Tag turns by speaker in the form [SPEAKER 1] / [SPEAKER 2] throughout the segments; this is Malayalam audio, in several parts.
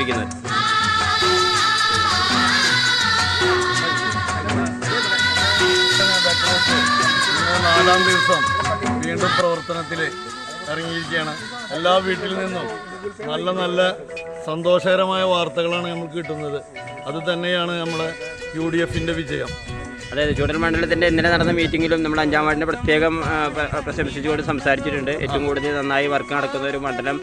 [SPEAKER 1] നടന്നുകൊണ്ടിരിക്കുന്നത്
[SPEAKER 2] ഇന്ന് നാലാം ദിവസം വീണ്ടും പ്രവർത്തനത്തിൽ ഇറങ്ങിയിരിക്കുകയാണ്. എല്ലാ വീട്ടിൽ നിന്നും നല്ല നല്ല സന്തോഷകരമായ വാർത്തകളാണ് നമുക്ക് കിട്ടുന്നത്. അത് തന്നെയാണ് നമ്മുടെ യു ഡി എഫിന്റെ വിജയം.
[SPEAKER 1] അതായത് ചൂടൽ മണ്ഡലത്തിന്റെ ഇന്നലെ നടന്ന മീറ്റിങ്ങിലും നമ്മൾ അഞ്ചാം വാർഡിനെ പ്രത്യേകം പ്രശംസിച്ചുകൊണ്ട് സംസാരിച്ചിട്ടുണ്ട്. ഏറ്റവും കൂടുതൽ നന്നായി വർക്ക് നടക്കുന്ന ഒരു മണ്ഡലം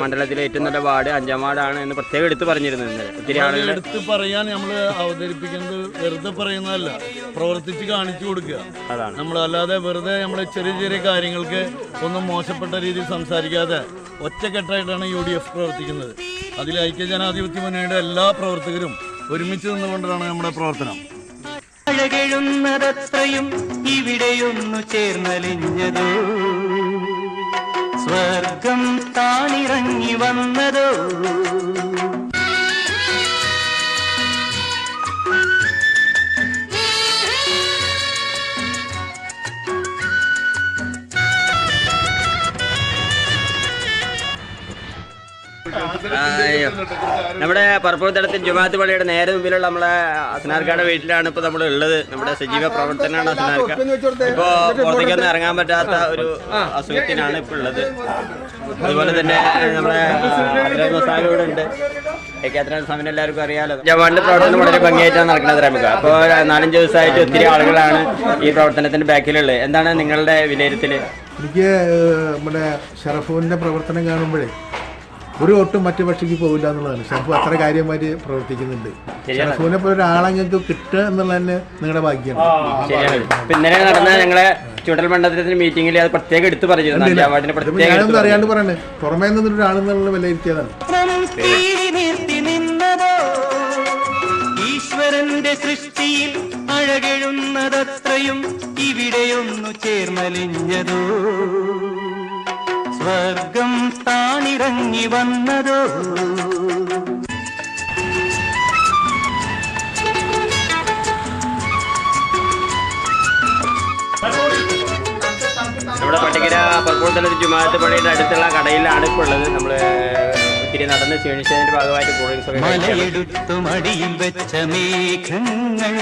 [SPEAKER 1] മണ്ഡലത്തിലെ ഏറ്റവും നല്ല വാർഡ് അഞ്ചാം വാർഡാണ് എന്ന് പ്രത്യേകം എടുത്തു പറഞ്ഞിരുന്നു ഇന്നലെ. ഒത്തിരി ആളുകൾ
[SPEAKER 2] എടുത്ത് പറയാൻ നമ്മൾ അവതരിപ്പിക്കുന്നത് വെറുതെ പറയുന്നതല്ല. പ്രവർത്തിച്ച് കാണിച്ചു കൊടുക്കുക.
[SPEAKER 1] അതാണ്.
[SPEAKER 2] നമ്മൾ അല്ലാതെ വെറുതെ നമ്മൾ ചെറിയ ചെറിയ കാര്യങ്ങൾക്ക് ഒന്നും മോശപ്പെട്ട രീതിയിൽ സംസാരിക്കാതെ ഒറ്റക്കെട്ടായിട്ടാണ് യു ഡി എഫ് പ്രവർത്തിക്കുന്നത്. അതിൽ ഐക്യജനാധിപത്യ മുന്നണിയുടെ എല്ലാ പ്രവർത്തകരും ഒരുമിച്ച് നിന്നുകൊണ്ടാണ് നമ്മുടെ പ്രവർത്തനം.
[SPEAKER 3] അഴകെഴുന്നതത്രയും ഇവിടെയൊന്നു ചേർന്നലിഞ്ഞതോ? സ്വർഗം താണിറങ്ങി വന്നതോ?
[SPEAKER 1] അയ്യോ. നമ്മുടെ പറപ്പുറത്തടത്തിൽ ജുമാത്ത് പള്ളിയുടെ നേരെ മുമ്പിലുള്ള നമ്മളെ അസനാർക്കാട് വീട്ടിലാണ് ഇപ്പോൾ നമ്മൾ ഉള്ളത്. നമ്മുടെ സജീവ പ്രവർത്തനമാണ് അസനാർക്ക. ഇപ്പോൾ പുറത്തേക്കൊന്നും ഇറങ്ങാൻ പറ്റാത്ത ഒരു അസുഖത്തിനാണ് ഇപ്പോൾ ഉള്ളത്. അതുപോലെ തന്നെ നമ്മുടെ ഇവിടെ ഉണ്ട്. ഏക്കാത്രൻ സമയം എല്ലാവർക്കും അറിയാലോ. ജവാന്റെ പ്രവർത്തനം വളരെ ഭംഗിയായിട്ടാണ് നടക്കുന്നത് നമുക്ക്. അപ്പോൾ നാലഞ്ച് ദിവസമായിട്ട് ഒത്തിരി ആളുകളാണ് ഈ പ്രവർത്തനത്തിന്റെ ബാക്കിലുള്ളത്. എന്താണ് നിങ്ങളുടെ വിലയിരുത്തൽ
[SPEAKER 4] എനിക്ക് നമ്മുടെ ഷറഫുവിന്റെ പ്രവർത്തനം കാണുമ്പോഴേ ഒരു ഒട്ടും മറ്റു പക്ഷിക്ക് പോകില്ല എന്നുള്ളതാണ്. ഷറഫു അത്ര കാര്യമായിട്ട് പ്രവർത്തിക്കുന്നുണ്ട്. ഷറഫുവിനെ പോലെ ഒരാളെ ഞങ്ങൾക്ക് കിട്ടുക എന്നുള്ളത് തന്നെ നിങ്ങളുടെ ഭാഗ്യമാണ്.
[SPEAKER 1] ഇന്നലെ നടന്ന ഞങ്ങളെ ചുടൽ മണ്ഡലത്തിന്റെ മീറ്റിംഗിൽ അത് പ്രത്യേകം എടുത്തു പറഞ്ഞു.
[SPEAKER 4] ഞാനൊന്നും അറിയാണ്ട് പറയണേ. പുറമേ നിന്നൊരു ഒരാളെന്നുള്ള വിലയിരുത്തിയതാണ്
[SPEAKER 3] ഈശ്വരന്റെ സൃഷ്ടിയിൽ അഴകെഴുന്നതത്രയും ഇവിടെയൊന്നു ചേർന്നലിഞ്ഞതോ? സ്വർഗം താനിറങ്ങി വന്നതോ.
[SPEAKER 1] നമ്മുടെ പട്ടിക്കര പർപ്പൂർത്തലത്തിൽ ജുമാഅത്ത് പള്ളിയുടെ അടുത്തുള്ള കടയിലാണ് ഇപ്പോൾ ഉള്ളത് നമ്മൾ ഒത്തിരി നടന്ന് ക്ഷീണിച്ചതിന്റെ ഭാഗമായിട്ട് കൂൾ ഡ്രിങ്ക്സ്
[SPEAKER 3] മടിയിൽ വെച്ച മേഘങ്ങൾ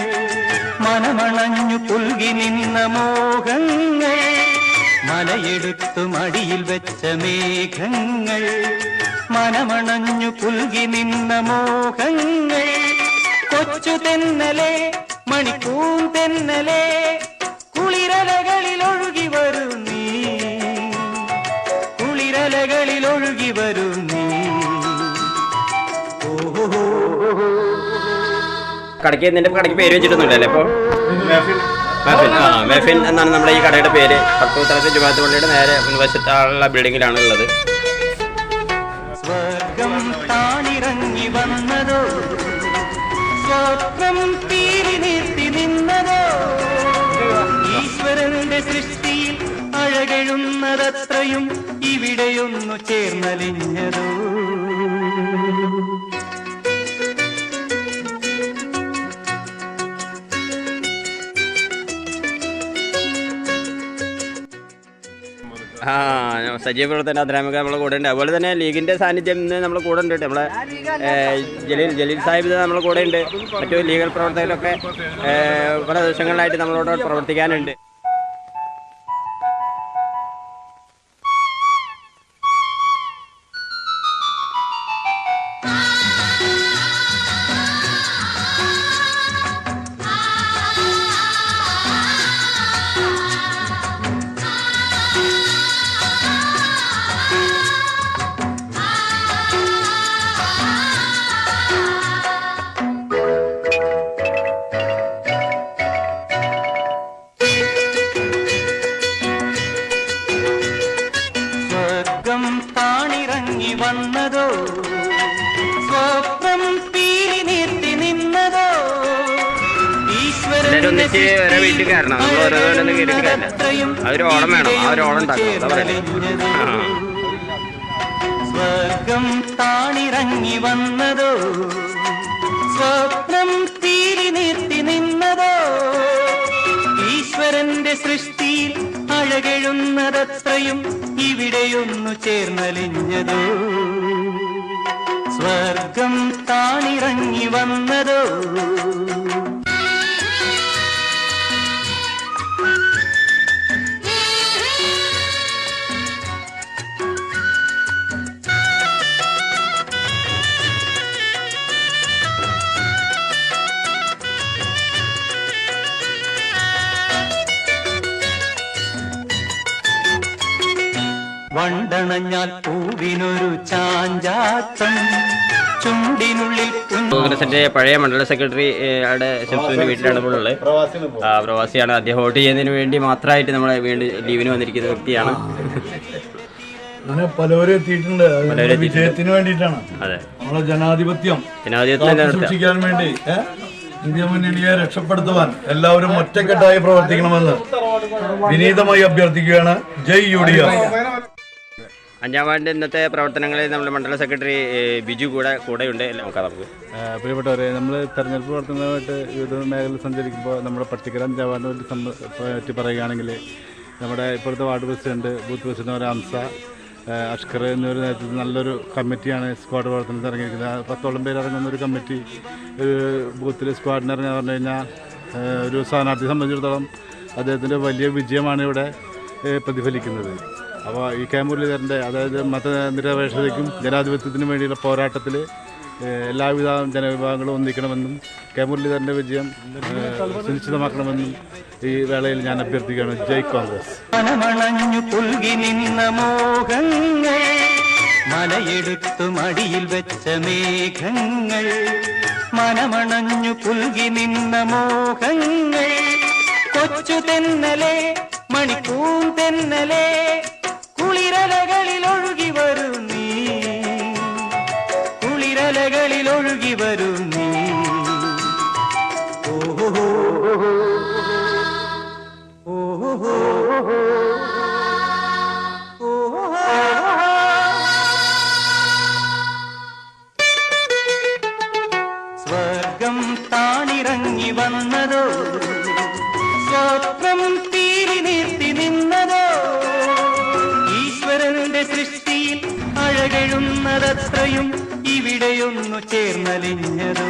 [SPEAKER 3] മനമണഞ്ഞു പുൽകി നിന്ന മോഹങ്ങൾ. മലയെടുത്തു മടിയിൽ വെച്ച മേഘങ്ങൾ മനമണഞ്ഞു പുൽകി നിന്ന മോഹങ്ങൾ. കൊച്ചു തെന്നലെ മണിക്കൂർ തെന്നലെ കുളിരലകളിൽ ഒഴുകി വരും നീ. കുളിരലകളിൽ ഒഴുകി വരും നീ. ഓഹോ
[SPEAKER 1] കടയ്ക്ക് നിന്റെ കടയ്ക്ക് പേര് വെച്ചിട്ടൊന്നുമില്ലല്ലേ ഇപ്പോൾ മെഫിൻ ആ മെഫിൻ എന്നാണ് നമ്മുടെ ഈ കടയുടെ പേര്. പർപ്പൂർത്തലത്തിൽ ജുമാത്ത് പള്ളിയുടെ നേരെ മുൻവശത്തുള്ള ബിൽഡിങ്ങിലാണ് ഉള്ളത്.
[SPEAKER 3] സ്വർഗം വന്നതോ? തീരി നിന്നതോ? ഈശ്വരന്റെ സൃഷ്ടിയിൽ ഇവിടെയൊന്നു ചേർന്നലിഞ്ഞതോ?
[SPEAKER 1] ആ സജീവ പ്രവർത്തന അധ്യാപക നമ്മളെ കൂടെ ഉണ്ട്. അതുപോലെ തന്നെ ലീഗിന്റെ സാന്നിധ്യം ഇന്ന് നമ്മൾ കൂടെ ഉണ്ട് നമ്മളെ ജലീൽ ജലീൽ സാഹിബ് നമ്മളെ കൂടെ ഉണ്ട്. മറ്റു ലീഗൽ പ്രവർത്തകരൊക്കെ പല ദിവസങ്ങളിലായിട്ട് നമ്മളോട് പ്രവർത്തിക്കാനുണ്ട്. ഒന്നിച്ച് ഓരോ വീട്ടിൽ കയറണം. നമ്മൾ ഓരോരോന്നും കയറിയിട്ട് കാര്യമില്ല അതൊരു ഓണം വേണം. ആ ഒരു ഓണം ഉണ്ടാക്കണം. അതാ
[SPEAKER 3] സ്വർഗം താണിറങ്ങി വന്നതോ? സ്വപ്നം തീരി നിർത്തി നിന്നതോ? ഈശ്വരന്റെ സൃഷ്ടിയിൽ അഴകെഴുന്നതത്രയും ഇവിടെയൊന്നു ചേർന്നലിഞ്ഞതോ? സ്വർഗം താണിറങ്ങി വന്നതോ? വണ്ടണഞ്ഞാൽ പൂവിനൊരു ചാഞ്ചാത്തം ചുണ്ടിനുള്ളിൽ
[SPEAKER 1] കോൺഗ്രസിന്റെ പഴയ മണ്ഡല സെക്രട്ടറി അവിടെ ശംസുവിന്റെ വീട്ടിലാണ് ഇപ്പോൾ ഉള്ളത്. പ്രവാസിയാണ്. അദ്ദേഹം വോട്ട് ചെയ്യുന്നതിന് വേണ്ടി മാത്രമായിട്ട് നമ്മളെ വീണ്ടും ലീവിന് വന്നിരിക്കുന്ന വ്യക്തിയാണ്.
[SPEAKER 2] അങ്ങനെ പലവരും എത്തിയിട്ടുണ്ട്. വിജയത്തിന് വേണ്ടിയിട്ടാണ്.
[SPEAKER 1] അതെ.
[SPEAKER 2] നമ്മളെ ജനാധിപത്യം സൂക്ഷിക്കാൻ വേണ്ടി? ഇന്ത്യ മുന്നണിയെ രക്ഷപ്പെടുത്തുവാൻ എല്ലാവരും ഒറ്റക്കെട്ടായി പ്രവർത്തിക്കണമെന്ന് വിനീതമായി അഭ്യർത്ഥിക്കുകയാണ്. ജയ് യു ഡി എഫ്.
[SPEAKER 1] അഞ്ചാം വാർഡിന്റെ ഇന്നത്തെ പ്രവർത്തനങ്ങളിൽ നമ്മുടെ മണ്ഡല സെക്രട്ടറി ബിജു കൂടെ കൂടെയുണ്ട്. നോക്കാം നമുക്ക്.
[SPEAKER 5] പ്രിയപ്പെട്ടവരെ നമ്മൾ തെരഞ്ഞെടുപ്പ് പ്രവർത്തനമായിട്ട് വിവിധ മേഖലയിൽ സഞ്ചരിക്കുമ്പോൾ നമ്മുടെ പട്ടിക്കര അഞ്ചാം വാർഡിനെ പറ്റി പറയുകയാണെങ്കിൽ നമ്മുടെ ഇപ്പോഴത്തെ ward president booth president Amsa Ashkar എന്നൊരു നേതൃത്വത്തിൽ നല്ലൊരു കമ്മിറ്റിയാണ് സ്ക്വാഡ് പ്രവർത്തനത്തിൽ ഇറങ്ങിയിരിക്കുന്നത്. പത്തോളം പേര് ഇറങ്ങുന്ന ഒരു കമ്മിറ്റി ഒരു ബൂത്തിൽ സ്ക്വാഡിന് ഇറങ്ങുക പറഞ്ഞു കഴിഞ്ഞാൽ ഒരു സ്ഥാനാർത്ഥിയെ സംബന്ധിച്ചിടത്തോളം അദ്ദേഹത്തിന്റെ വലിയ വിജയമാണ് ഇവിടെ പ്രതിഫലിക്കുന്നത്. അപ്പോൾ ഈ കെ മുരളീധരന്റെ അതായത് മതനിരപേക്ഷതയ്ക്കും ജനാധിപത്യത്തിനും വേണ്ടിയുള്ള പോരാട്ടത്തിൽ എല്ലാവിധ ജനവിഭാഗങ്ങളും ഒന്നിക്കണമെന്നും കെ മുരളീധരന്റെ വിജയം സുനിശ്ചിതമാക്കണമെന്നും ഈ വേളയിൽ ഞാൻ അഭ്യർത്ഥിക്കുകയാണ്. ജയ് കോൺഗ്രസ്.
[SPEAKER 3] മലയെടുത്തു മടിയിൽ വെച്ച മേഘങ്ങൾ മനമണഞ്ഞു പുൽകി നിന്ന മോഹങ്ങൾ കൊച്ചു തെന്നലേ തെന്നലെ ഒഴുകി വരും നീ. ഓഹോ. ഓഹോ. സ്വർഗം താണിറങ്ങി വന്നതോ? സ്വപ്നം തീരി നിർത്തി നിന്നതോ? ഈശ്വരന്റെ സൃഷ്ടിയിൽ അഴകഴുന്നതത്രയും ഇവിടെയൊന്നു ചേർന്നലിഞ്ഞതോ?